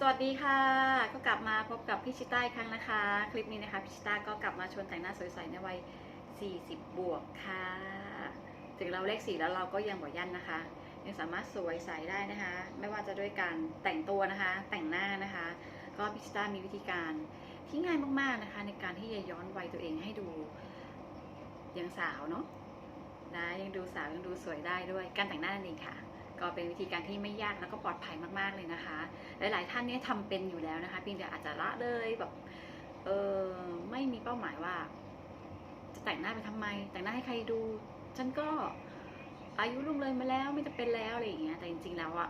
สวัสดีค่ะ ก็กลับมาพบกับพี่ชิต้าอีกครั้งนะคะ คลิปนี้นะคะพี่ชิต้าก็กลับมาชวนแต่งหน้าสวยๆในวัย 40 บวกค่ะ ถึงเราเลขสี่แล้วเราก็ยังบ่ยันนะคะ ยังสามารถสวยใสได้นะคะ ไม่ว่าจะด้วยการแต่งตัวนะคะ แต่งหน้านะคะ ก็พิชิต้ามีวิธีการที่ง่ายมากๆนะคะ ในการที่จะย้อนวัยตัวเองให้ดูยังสาวเนาะนะยังดูสาวยังดูสวยได้ด้วยการแต่งหน้านั่นเองค่ะ ก็เป็นวิธีการที่ไม่ยากแล้วก็ปลอดภัยมากๆเลยนะคะ หลาย ๆ ท่านเนี่ยทำเป็นอยู่แล้วนะคะเพียงแต่อาจจะละเลยแบบเออไม่มีเป้าหมายว่า จะแต่งหน้าไปทำไม แต่งหน้าให้ใครดู ฉันก็อายุลุงเลยมาแล้วไม่จะเป็นแล้วอะไรอย่างเงี้ยแต่จริง ๆ แล้วอะ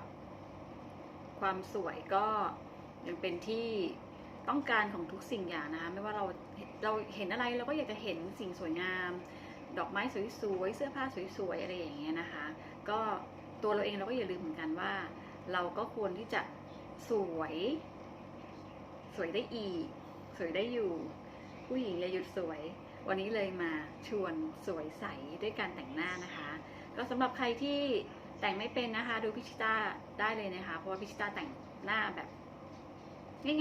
ความสวยก็ยังเป็นที่ต้องการของทุกสิ่งอย่างนะคะไม่ว่าเราเราเห็นอะไรเราก็อยากจะเห็นสิ่งสวยงาม ดอกไม้สวยๆเสื้อผ้าสวยๆอะไรอย่างเงี้ยนะคะ ก็ ตัวเราเองเราก็อย่าลืมเหมือนกันว่า เราก็ควรที่จะสวย สวยได้อีก สวยได้อยู่ ผู้หญิงอย่าหยุดสวย วันนี้เลยมาชวนสวยใสด้วยการแต่งหน้านะคะ ก็สำหรับใครที่แต่งไม่เป็นนะคะ ดูพิชิต้าได้เลยนะคะ เพราะว่าพิชิต้าแต่งหน้าแบบ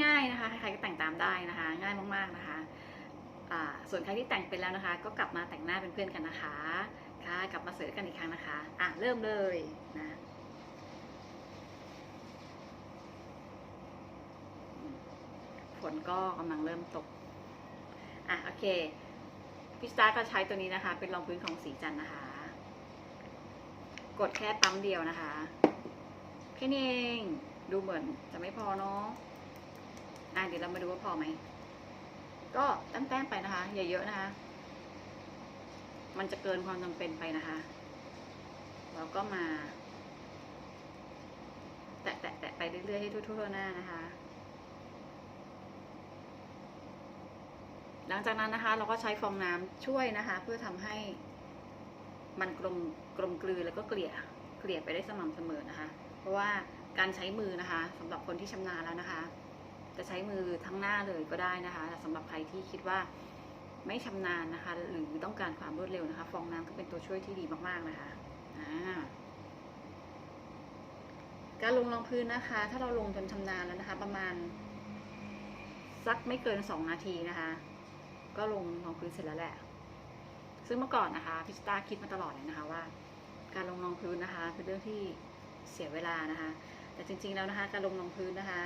ง่ายๆนะคะ ใครๆก็แต่งตามได้นะคะ ง่ายมากๆนะคะส่วนใครที่แต่งเป็นแล้วนะคะ ก็กลับมาแต่งหน้าเป็นเพื่อนกันนะคะ ค่ะกลับมาเสวยด้วยกันอีกครั้งนะคะ อะ เริ่มเลยนะฝนก็กำลังเริ่มตก อะ โอเคพิสตาก็ใช้ตัวนี้นะคะ เป็นรองพื้นของสีจันนะคะ กดแค่ปั๊มเดียวนะคะแค่นี้เองดูเหมือนจะไม่พอเนาะอะเดี๋ยวเรามาดูว่าพอไหม ก็แต้มๆไปนะคะอย่าเยอะนะคะ มันจะเกินความจำเป็นไปนะคะ เราก็มา แตะๆๆไปเรื่อยๆให้ทั่วๆหน้านะคะ หลังจากนั้นนะคะ เราก็ใช้ฟองน้ำช่วยนะคะ เพื่อทำให้มันกลมกลมกลืนแล้วก็เกลี่ยเกลี่ยไปได้สม่ำเสมอนะคะ เพราะว่าการใช้มือนะคะสำหรับคนที่ชำนาญแล้วนะคะ จะใช้มือทั้งหน้าเลยก็ได้นะคะแต่สำหรับใครที่คิดว่า ไม่ชำนาญนะคะ หรือต้องการความรวดเร็วนะคะ ฟองน้ำก็เป็นตัวช่วยที่ดีมากๆนะคะการลงรองพื้นนะคะ ถ้าเราลงจนชำนาญแล้วนะคะ ประมาณสักไม่เกินสองนาทีนะคะ ก็ลงรองพื้นเสร็จแล้วแหละ ซึ่งเมื่อก่อนนะคะพิสตาคิดมาตลอดเลยนะคะว่า การลงรองพื้นนะคะเป็นเรื่องที่เสียเวลานะคะ แต่จริงๆแล้วนะคะ การลงรองพื้นนะคะ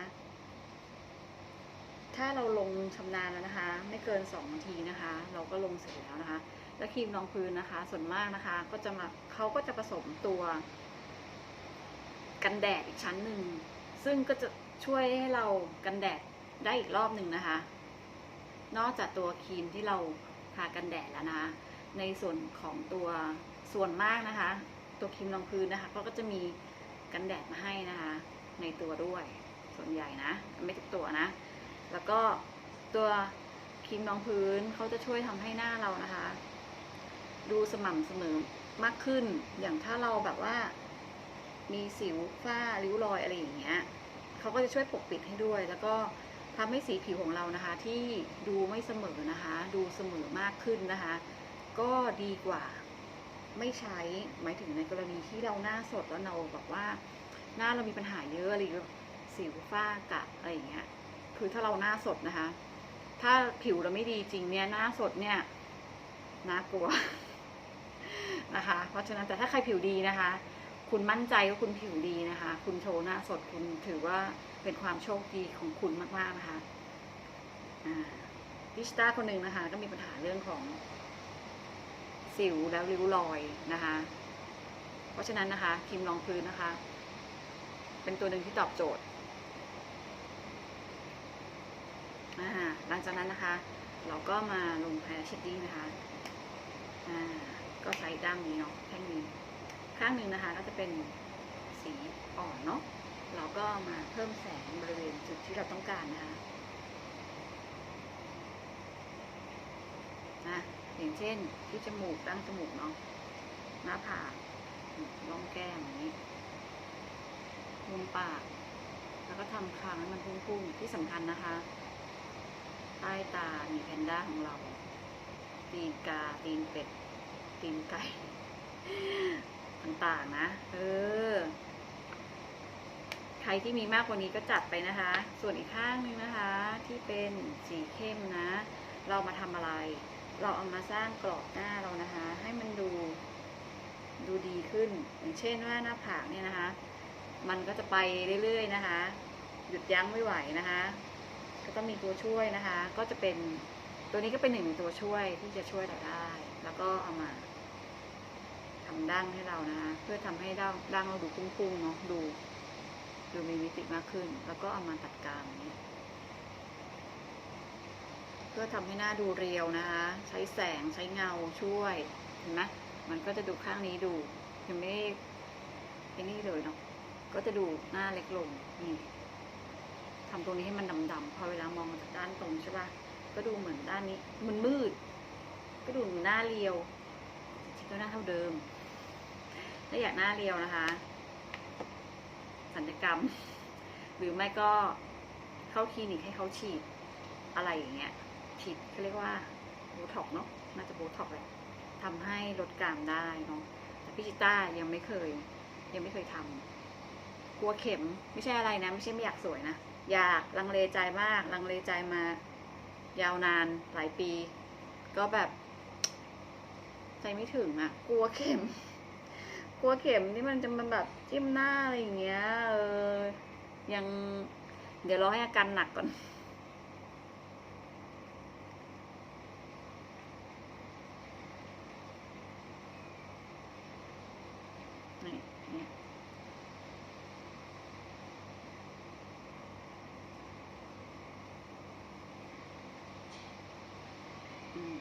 ถ้าเราลงชำนาญแล้วนะคะ ไม่เกินสองนาทีนะคะ เราก็ลงเสร็จแล้วนะคะ แล้วครีมรองพื้นนะคะ ส่วนมากนะคะ ก็จะมาเขาก็จะผสมตัว กันแดดอีกชั้นหนึ่งซึ่งก็จะช่วยให้เรากันแดดได้อีกรอบหนึ่งนะคะ นอกจากตัวครีมที่เราทากันแดดแล้วนะคะ ในส่วนของตัวส่วนมากนะคะ ตัวครีมรองพื้นนะคะเขาก็จะมีกันแดดมาให้นะคะ ในตัวด้วยส่วนใหญ่นะ ไม่ทุกตัวนะ แล้วก็ตัวครีมรองพื้นเขาจะช่วยทำให้หน้าเรานะคะ ดูสม่ำเสมอมากขึ้น อย่างถ้าเราแบบว่า มีสิวฝ้าริ้วรอยอะไรอย่างเงี้ยเขาก็จะช่วยปกปิดให้ด้วย แล้วก็ทำให้สีผิวของเรานะคะ ที่ดูไม่เสมอนะคะ ดูเสมอมากขึ้นนะคะ ก็ดีกว่าไม่ใช้ หมายถึงในกรณีที่เราหน้าสดแล้วเราแบบว่า หน้าเรามีปัญหาเยอะอะไรอย่างเงี้ยสิวฝ้ากระอะไรอย่างเงี้ย คือถ้าเราหน้าสดนะคะ ถ้าผิวเราไม่ดีจริงเนี่ยหน้าสดเนี่ยน่ากลัวนะคะ เพราะฉะนั้นแต่ถ้าใครผิวดีนะคะ คุณมั่นใจว่าคุณผิวดีนะคะ คุณโชว์หน้าสดคุณถือว่าเป็นความโชคดีของคุณมากๆนะคะพิชต้าคนหนึ่งนะคะ ก็มีปัญหาเรื่องของสิวแล้วริ้วรอยนะคะ เพราะฉะนั้นนะคะครีมรองพื้นนะคะ เป็นตัวหนึ่งที่ตอบโจทย์ อ่า หลังจากนั้นนะคะ เราก็มาลงแพรเชดดิ้งนะคะก็ใช้ด้ามนี้เนาะแท่งนี้ ข้างหนึ่งนะคะก็จะเป็นสีอ่อนเนาะเราก็มาเพิ่มแสงบริเวณจุดที่เราต้องการนะคะนะอย่างเช่นที่จมูกตั้งจมูกเนาะหน้าผากร่องแก้มอย่างนี้มุมปาก แล้วก็ทำคางให้มันพุ่งๆที่สำคัญนะคะ ใต้ตา มีแพนด้าของเรา ตีนกา ตีนเป็ด ตีนไก่ ต่างๆนะ เออ ใครที่มีมากกว่านี้ก็จัดไปนะคะ ส่วนอีกข้างหนึงนะคะ ที่เป็นสีเข้มนะ เรามาทำอะไร เราเอามาสร้างกรอบหน้าเรานะคะ ให้มันดู ดูดีขึ้น อย่างเช่นว่าหน้าผากเนี่ยนะคะ มันก็จะไปเรื่อยๆนะคะ หยุดยั้งไม่ไหวนะคะ ก็ต้องมีตัวช่วยนะคะ ก็จะเป็นตัวนี้ก็เป็นหนึ่งในตัวช่วยที่จะช่วยเราได้ แล้วก็เอามาทำดั้งให้เรานะคะเพื่อทำให้ดั้งดั้งเราดูพุ่งๆเนาะดูดูมีมิติมากขึ้น แล้วก็เอามาตัดกลางนี้เพื่อทำให้หน้าดูเรียวนะคะ ใช้แสงใช้เงาช่วยเห็นไหมมันก็จะดูข้างนี้ดูยังไม่ไอ้นี่เลยเนาะก็จะดูหน้าเล็กลงนี่ ทำตรงนี้ให้มันดำๆพอเวลามองจากด้านตรงใช่ปะก็ดูเหมือนด้านนี้มันมืด ก็ดูเหมือนหน้าเรียวจริงก็หน้าเท่าเดิม ถ้าอยากหน้าเรียวนะคะ สัญญกรรม หรือไม่ก็เข้าคลินิกให้เขาฉีดอะไรอย่างเงี้ยฉีดเขาเรียกว่าโบท็อกเนาะน่าจะโบท็อกแหละทำให้ลดกรามได้เนาะแต่พี่จิต้ายังไม่เคย ยังไม่เคยทำกลัวเข็มไม่ใช่อะไรนะ ไม่ใช่ไม่อยากสวยนะ อยากลังเลใจมาก ลังเลใจมายาวนานหลายปี ก็แบบ ใจไม่ถึงอะ่ะกลัวเข็ม กลัวเข็มที่มันจะมันแบบจิ้มหน้าอะไรอย่างเงี้ยเออยังเดี๋ยวรอให้อาการหนักก่อนนี่อืม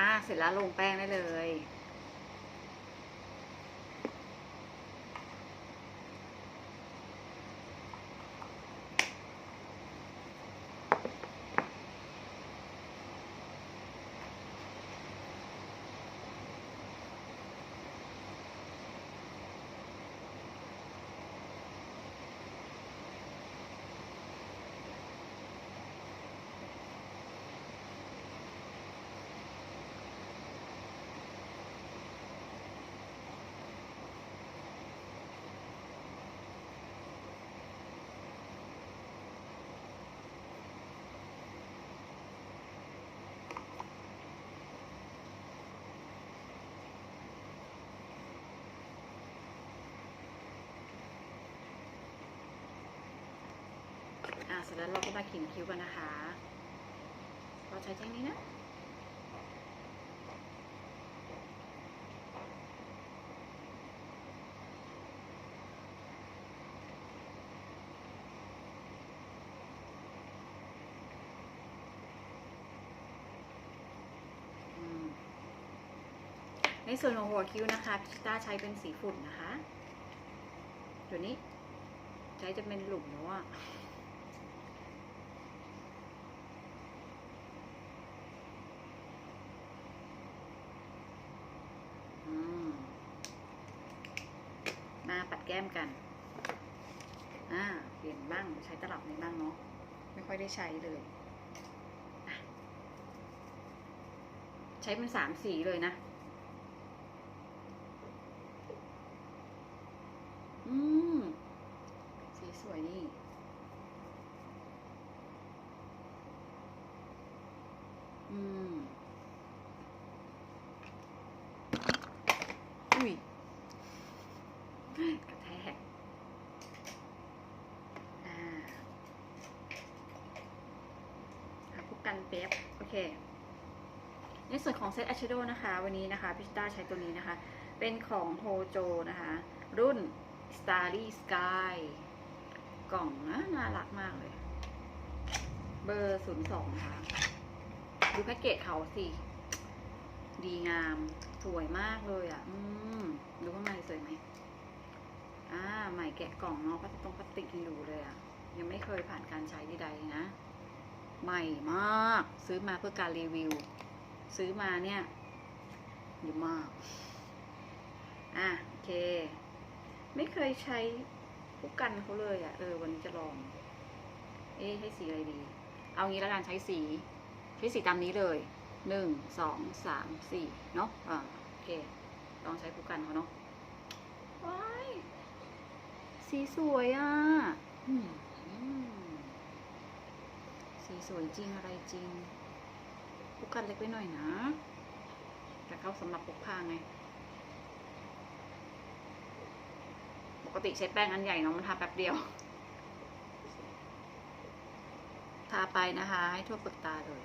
อ่าเสร็จแล้วลงแป้งได้เลย อ่าเสร็จแล้วเราก็มาเขียนคิ้วกันนะคะเราใช้แท่งนี้นะในส่วนของหัวคิ้วนะคะพิต้าใช้เป็นสีฝุ่นนะคะ ตัวนี้ ใช้จะเป็นหลุมแล้วอะอืมมาปัด แก้มกัน อ่า เปลี่ยนบ้าง ใช้ตลับนี้บ้างเนาะ ไม่ค่อยได้ใช้เลย ใช้เป็นสามสีเลยนะ อืม สีสวยนี่ อืม อุ้ย กระแทก อ่าหาพวกกันเป๊บโอ เค ในส่วนของเซตอ y ชโดนะคะ วันนี้นะคะพิชต้าใช้ตัวนี้นะคะ เป็นของโฮโจนะคะ รุ่น Starry Sky กล่องนะน่ารักมากเลย เบอร์ศูนย์สองนะคะดูแพ็กเกจเขาสิ ดีงาม สวยมากเลยอะ อืม ดูข้างในสวยไหมอ่า ใหม่แกะกล่องเนาะพลาสติกพลาสติกยังอยู่เลยอะ ยังไม่เคยผ่านการใช้ใดๆนะ ใหม่มาก ซื้อมาเพื่อการรีวิว ซื้อมาเนี่ยเยอะมาก อะโอเค ไม่เคยใช้ผู้กันเขาเลยอะ เออ วันนี้จะลอง เอ๊ใช้สีอะไรดี เอางี้แล้วกันใช้สี ใช้สีตามนี้เลยหนึ่งสองสามสี่เนาะอ่าโอเค ลองใช้ผู้กันเขาเนาะว้ายสีสวยอะ สีสวยจริงอะไรจริงผู้กันเล็กไปหน่อยนะ แต่เขาสำหรับพกพาไง ปกติใช้แป้งอันใหญ่เนาะมันทาแป๊บเดียว ทาไปนะคะ ให้ทั่วเปลือกตาเลย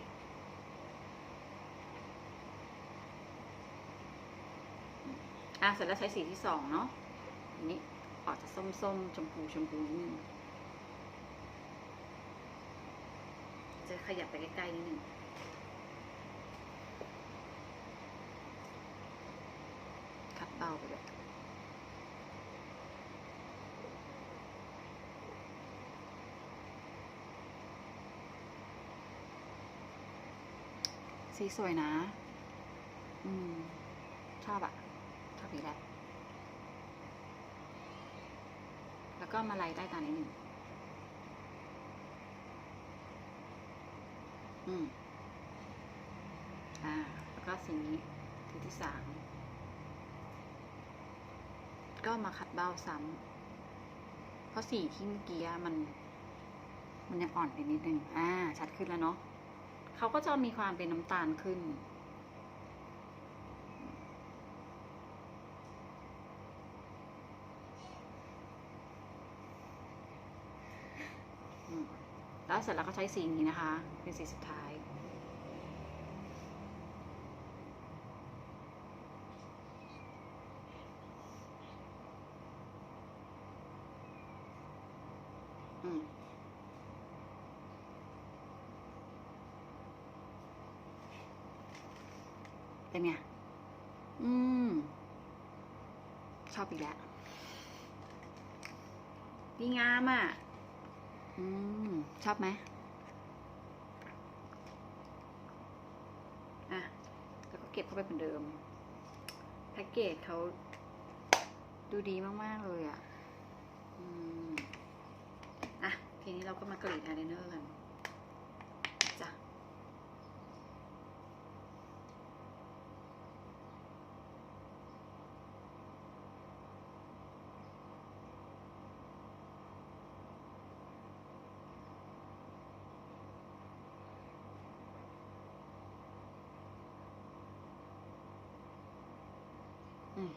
อะเสร็จแล้วใช้สีที่สองเนาะอันนี้ออกจะส้มๆ ชมพูชมพูนิดนึง จะขยับไปใกล้ๆนิดนึงคัดเบาไปเลยสีสวยนะ อืม ชอบอะชอบอีกแล้ว แล้วก็มาไล่ใต้ตานิดหนึ่ง อืมอ่า แล้วก็สีนี้สีที่สาม ก็มาขัดเบ้าซ้ำเพราะสีที่เมื่อกี้มัน มันยังอ่อนไปนิดนึง อ่า ชัดขึ้นแล้วเนาะเขาก็จะมีความเป็นน้ำตาลขึ้น อืม แล้วเสร็จแล้วก็ใช้สีนี้นะคะ เป็นสีสุดท้าย อืมเป็นไง อืม ชอบอีกแล้วดีงามอะ อืม ชอบไหมอะ แล้วก็เก็บเข้าไปเหมือนเดิม แพ็กเกจเขาดูดีมาก ๆ เลยอะ อืม อะ ทีนี้เราก็มากรีดอายไลเนอร์กัน จ้ะ อืม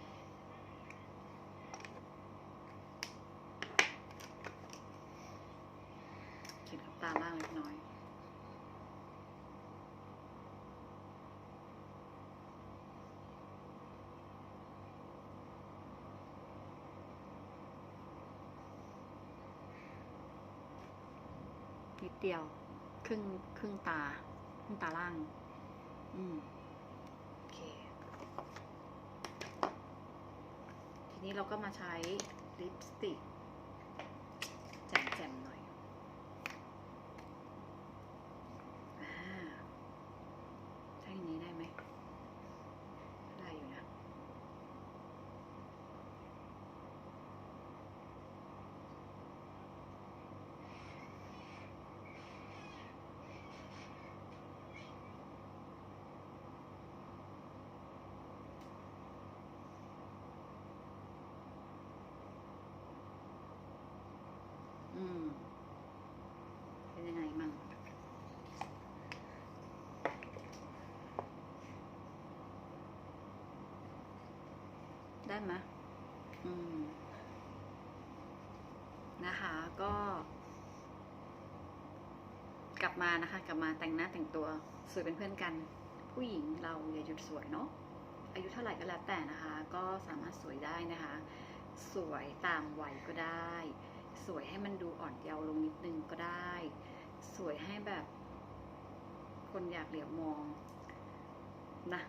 เขียนกับตาล่าง เล็กน้อย นิดเดียว ครึ่งครึ่งตา ครึ่งตาล่าง อืมโอเค ทีนี้เราก็มาใช้ลิปสติกแจ่มๆหน่อย อ่า ใช้อันนี้ได้ไหม ได้อยู่นะ อืม เป็นยังไงมั่ง ได้ไหมอืม นะคะ ก็ กลับมานะคะ กลับมาแต่งหน้าแต่งตัวสวยเป็นเพื่อนกัน ผู้หญิงเราอย่าหยุดสวยเนาะอายุเท่าไหร่ก็แล้วแต่นะคะ ก็สามารถสวยได้นะคะ สวยตามวัยก็ได้ สวยให้มันดูอ่อนเยาว์ลงนิดนึงก็ได้ สวยให้แบบ คนอยากเหลียวมองนะ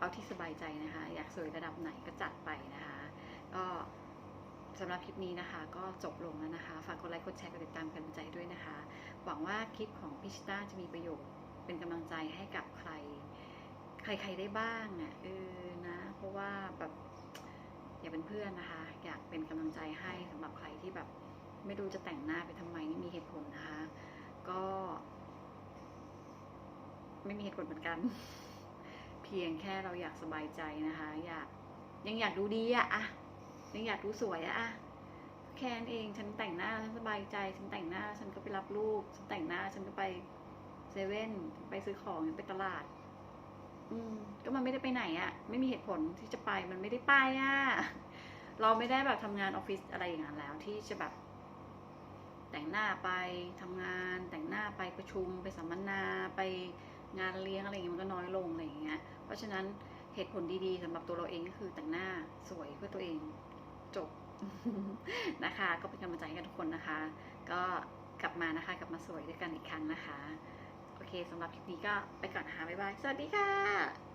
เอาที่สบายใจนะคะ อยากสวยระดับไหนก็จัดไปนะคะ ก็สำหรับคลิปนี้นะคะ ก็จบลงแล้วนะคะ ฝากกดไลค์กดแชร์กดติดตามกันใจด้วยนะคะ หวังว่าคลิปของพิชต้าจะมีประโยชน์เป็นกำลังใจให้กับใคร ใครๆได้บ้างอะเออนะ เพราะว่าแบบอยากเป็นเพื่อนนะคะ อยากเป็นกำลังใจให้สำหรับใครที่แบบไม่รู้จะแต่งหน้าไปทำไมไม่มีเหตุผลนะคะ ก็ ไม่มีเหตุผลเหมือนกัน พียงแค่เราอยากสบายใจนะคะ อยากยังอยากดูดีอะอะยังอยากดูสวยอะอะแค่นั้นเองฉันแต่งหน้าฉันสบายใจ ฉันแต่งหน้าฉันก็ไปรับลูกฉันแต่งหน้าฉันก็ไปเซเว่นไปซื้อของไปตลาด อืม ก็มันไม่ได้ไปไหนอะไม่มีเหตุผลที่จะไปมันไม่ได้ไปอะเราไม่ได้แบบทำงานออฟฟิศอะไรอย่างนั้นแล้ว ที่จะแบบ แต่งหน้าไปทำงาน แต่งหน้าไปประชุมไปสัมมนาไป งานเลี้ยงอะไรเงี้ยมันก็น้อยลงอะไรอย่างเงี้ย เพราะฉะนั้นเหตุผลดีๆสำหรับตัวเราเองก็คือแต่งหน้าสวยเพื่อตัวเองจบนะคะ ก็เป็นกำลังใจให้กันทุกคนนะคะ ก็กลับมานะคะกลับมาสวยด้วยกันอีกครั้งนะคะ โอเคสำหรับคลิปนี้ก็ไปก่อนนะคะบ๊ายบาย สวัสดีค่ะ